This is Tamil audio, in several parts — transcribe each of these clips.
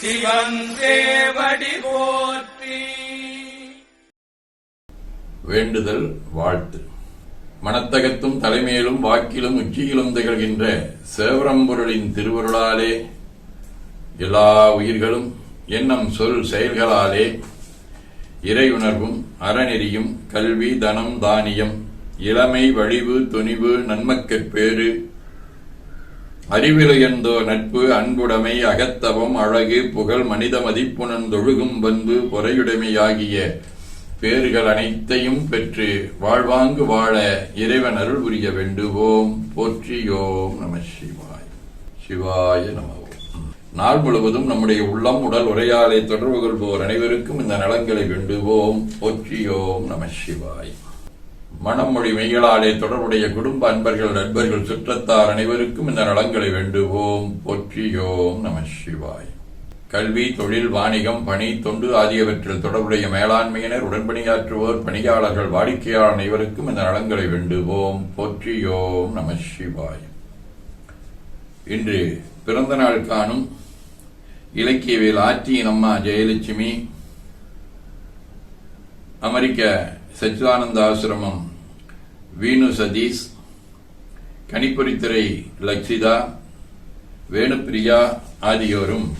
சிவன் போற்றி. வேண்டுதல் வாழ்த்து. மனத்தகத்தும் தலைமையிலும் வாக்கிலும் உச்சியிலும் திகழ்கின்ற சேவரம்பொருளின் திருவருளாலே எல்லா உயிர்களும் எண்ணம் சொல் செயல்களாலே இறையுணர்வும் அறநெறியும் கல்வி தனம் தானியம் இளமை வழிவு துணிவு நன்மக்கற்பேறு பேறு அறிவிலையந்தோ நட்பு அன்புடைமை அகத்தவம் அழகு புகழ் மனித மதிப்புணர்ந்தொழுகும் பண்பு பொறையுடைமையாகிய பேர்கள் அனைத்தையும் பெற்று வாழ்வாங்கு வாழ இறைவன் அருள் புரிய வேண்டுவோம். போற்றியோம் நம சிவாய். சிவாய நம. நாள் முழுவதும் நம்முடைய உள்ளம் உடல் உரையாலை தொடர்பு கொள்வோர் அனைவருக்கும் இந்த நலங்களை வேண்டுவோம். போற்றியோம் நம சிவாய். மனமொழி மெய்களாலே தொடர்புடைய குடும்ப அன்பர்கள் நண்பர்கள் சுற்றத்தார் அனைவருக்கும் இந்த நலங்களை வேண்டுவோம். போற்றியோம் நம சிவாய். கல்வி தொழில் வாணிகம் பணி தொண்டு ஆகியவற்றில் தொடர்புடைய மேலாண்மையினர் உடன்பணியாற்றுவோர் பணியாளர்கள் வாடிக்கையாளர் அனைவருக்கும் இந்த நலங்களை வேண்டுவோம். போற்றியோம் நம சிவாய். இன்று பிறந்த நாள் காணும் இலக்கியவியல் ஆற்றியின் அம்மா ஜெயலட்சுமி அமெரிக்க சச்சிதானந்த ஆசிரமம் வீணு சதீஷ் கணிப்பொறித்துறை லக்ஷிதா வேணுப்பிரியா ஆகியோரும்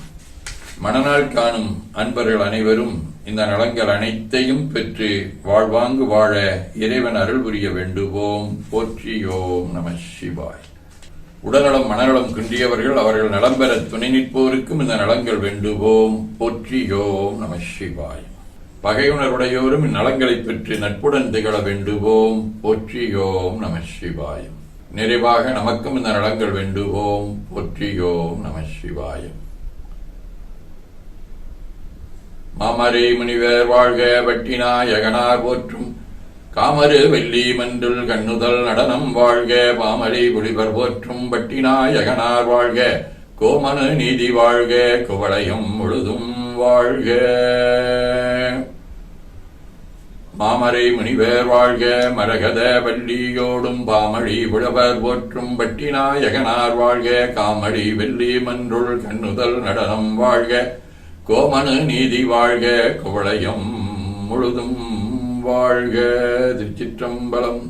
மனநாள் காணும் அன்பர்கள் அனைவரும் இந்த நலங்கள் அனைத்தையும் பெற்று வாழ்வாங்கு வாழ இறைவன் அருள் புரிய வேண்டுவோம். போற்றியோம் நம சிவாய். உடல்நலம் மனநலம் குன்றியவர்கள் அவர்கள் நலம் பெற துணை நிற்போருக்கும் இந்த நலங்கள் வேண்டுவோம். போற்றியோம் நம சிவாய். பகையுணர்வுடையோரும் இந்நலங்களைப் பெற்று நட்புடன் திகழ வேண்டுவோம். போற்றியோம் நம சிவாயம். நிறைவாக நமக்கும் இந்த நலங்கள் வேண்டுவோம். போற்றியோம் நம சிவாயம். மாமரை முனிவர் வாழ்க வட்டினாயகனார் போற்றும். காமரு வெள்ளி மன்றுள் கண்ணுதல் நடனம் வாழ்க பாமரை புலிவர் போற்றும். வட்டினாயகனார் வாழ்க கோமனு நீதி வாழ்க குவளையும் முழுதும் வாழ்க. மாமரை முனிவேர் வாழ்க மரகத வள்ளியோடும் பாமழி புலவர் போற்றும் பட்டினாயகனார் வாழ்க காமழி வெள்ளி மன்றுள் கண்ணுதல் நடனம் வாழ்க கோமனு நீதி வாழ்க குவளையம் முழுதும் வாழ்க திருச்சிற்றம்பலம்.